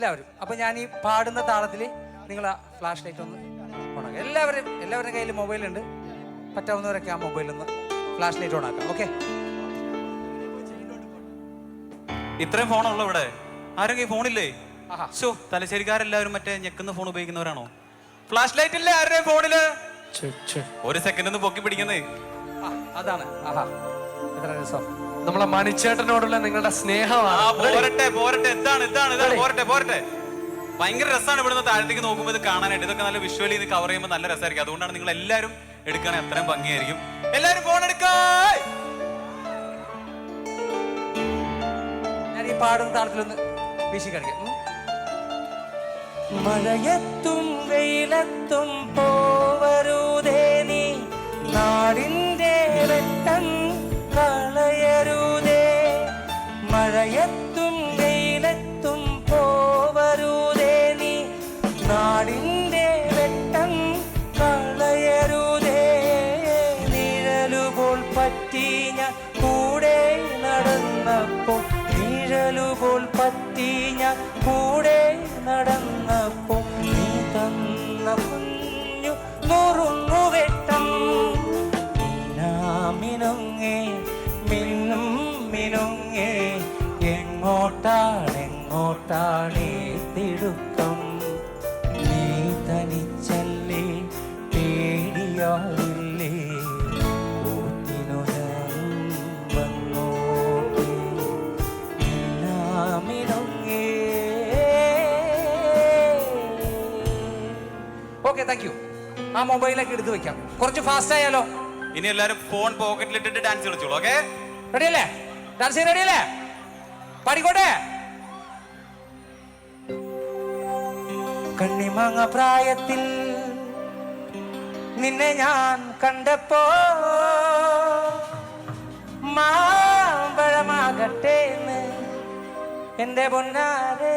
എല്ലാവരും. അപ്പൊ ഞാൻ ഈ പാടുന്ന താളത്തിൽ നിങ്ങൾ ആ ഫ്ലാഷ് ലൈറ്റ് ഒന്ന് ഓണാക്കുക. എല്ലാവരും എല്ലാവരുടെ കയ്യിൽ മൊബൈൽ ഉണ്ട്. പറ്റാവുന്നവരൊക്കെ ആ മൊബൈലിൽ ഒന്ന് ഫ്ലാഷ് ലൈറ്റ് ഓണാക്കാം. ഓക്കെ ഇത്രയും ഫോണുള്ള ഇവിടെ. ആരെങ്കിലും ഫോണില്ലേ. ഷോ തലശ്ശേരിക്കാരെല്ലാവരും മറ്റേ ഞെക്കുന്ന ഫോൺ ഉപയോഗിക്കുന്നവരാണോ? ഫ്ലാഷ് ലൈറ്റ് ഇല്ലേ ആരുടെ ഫോണിൽ? ഒരു സെക്കൻഡ് ഒന്ന് പൊക്കി പിടിക്കുന്നേ. അതാണ്. ആഹാ. എത്ര രസം നമ്മളെ മണിച്ചേട്ടനോടുള്ള നിങ്ങളുടെ സ്നേഹമാണ്. പോരട്ടെ പോരട്ടെ. എന്താണ് എന്താണ് ഇതാണ് പോരട്ടെ പോരട്ടെ. ഭയങ്കര രസമാണ് ഇവിടുന്ന് താഴത്തേക്ക് നോക്കുമ്പോൾ ഇത് കാണാനായിട്ട്. ഇതൊക്കെ നല്ല വിഷ്വലി ഇത് കവർ ചെയ്യുമ്പോൾ നല്ല രസമായിരിക്കും അതുകൊണ്ടാണ് നിങ്ങൾ എല്ലാവരും എടുക്കാൻ അത്രയും ഭംഗിയായിരിക്കും. എല്ലാവരും ഫോൺ എടുക്കാൻ ഞാൻ ഈ പാടുന്ന താളത്തിലൊന്ന് വീശി കളിക്കാം മഴയത്തും വെയിലത്തും പോവരുതേ നടന്നപ്പോൾ നിഴലുപോൽ പറ്റി ഞാൻ കൂടെ നടന്നപ്പോൾ നീ തന്ന കുഞ്ഞു നുറുങ്ങുവെട്ടം മിനുങ്ങേ മിന്നും മിനുങ്ങേ എങ്ങോട്ടാണ് എങ്ങോട്ടാണ് തിടുക്കം? നീ തനിച്ചല്ലേ പേടിയാവില്ലേ ഓക്കെ താങ്ക് യു ആ മൊബൈലൊക്കെ എടുത്ത് വെക്കാം. കുറച്ച് ഫാസ്റ്റ് ആയാലോ? ഇനി എല്ലാരും ഫോൺ പോക്കറ്റിലിട്ടിട്ട് ഡാൻസ് കളിച്ചോളൂ ഓക്കെ റെഡി അല്ലേ? ഡാൻസ് റെഡി അല്ലേ? പാടിക്കോട്ടെ കണ്ണിമാങ്ങ പ്രായത്തിൽ നിന്നെ ഞാൻ കണ്ടപ്പോ മാമ്പഴമാകട്ടെ എന്ന് എന്റെ പൊന്നാരെ.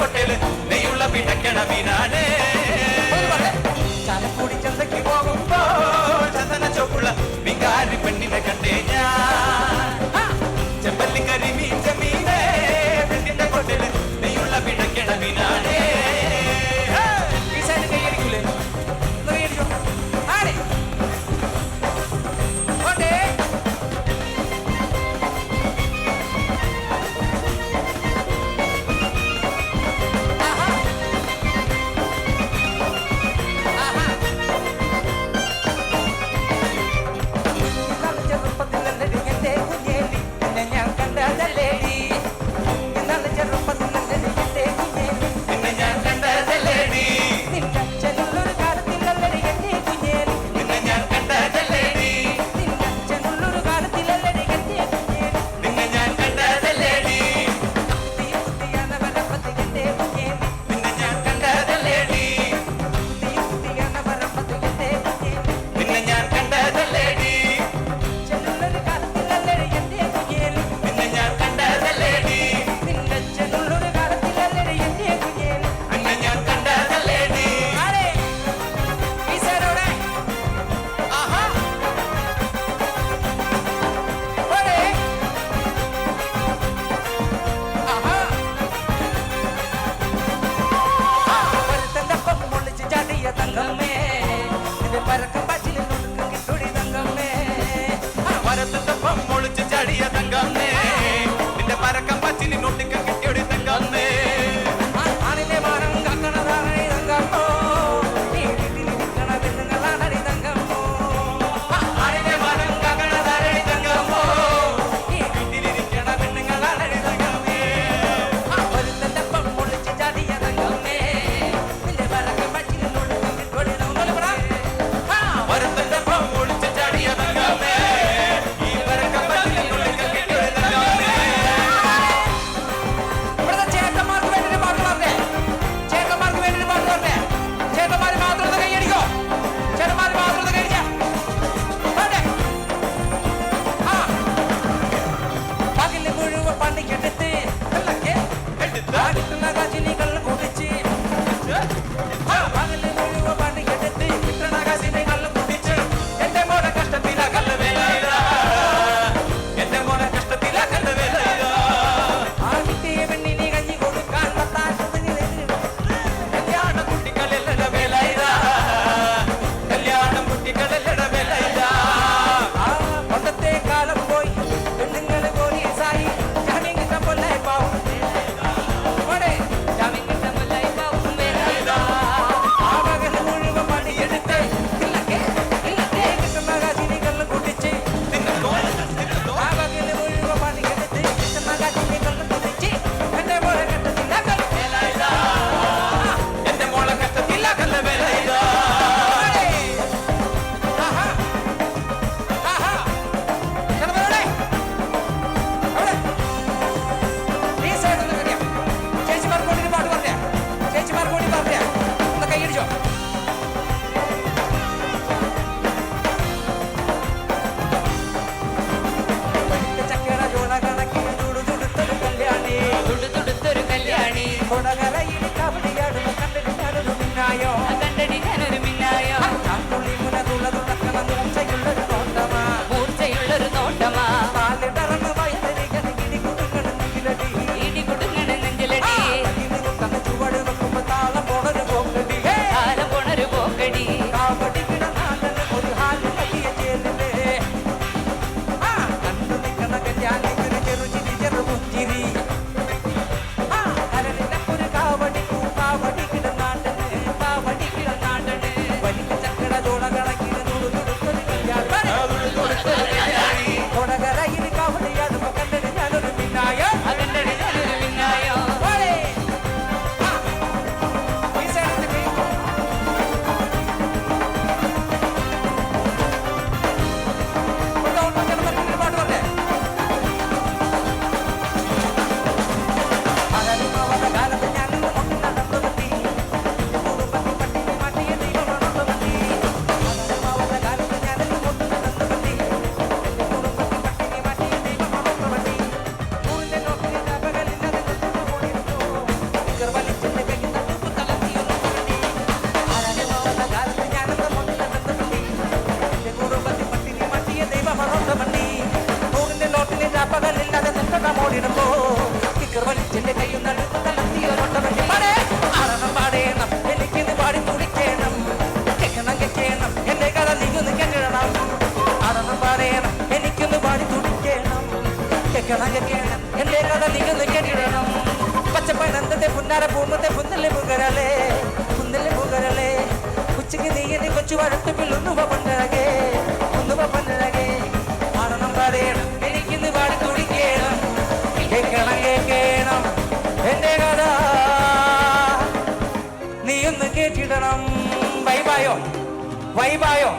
കൊട്ടയിൽ നെയ്യുള്ള പിടക്കണ മീനാണ്. Cut! പുന്നാര പൂമത്തെ പുന്നലെ മുകരലേ പുന്നലെ മുകരലേ ഉച്ചയ്ക്ക് നീ എന്നെ കൊച്ചു വഴട്ടുപ്പിൽ ഒന്നുവ പണ്ടഴകേ ഒന്നുവ പണ്ടഴകേ ആടണം പറയണം എനിക്കിന്ന് പാടി തുടിക്കണം. കേക്കണം കേക്കണം എന്റെ കഥ നീ ഒന്ന് കേട്ടിടണം. വൈബായോ? വൈബായോ?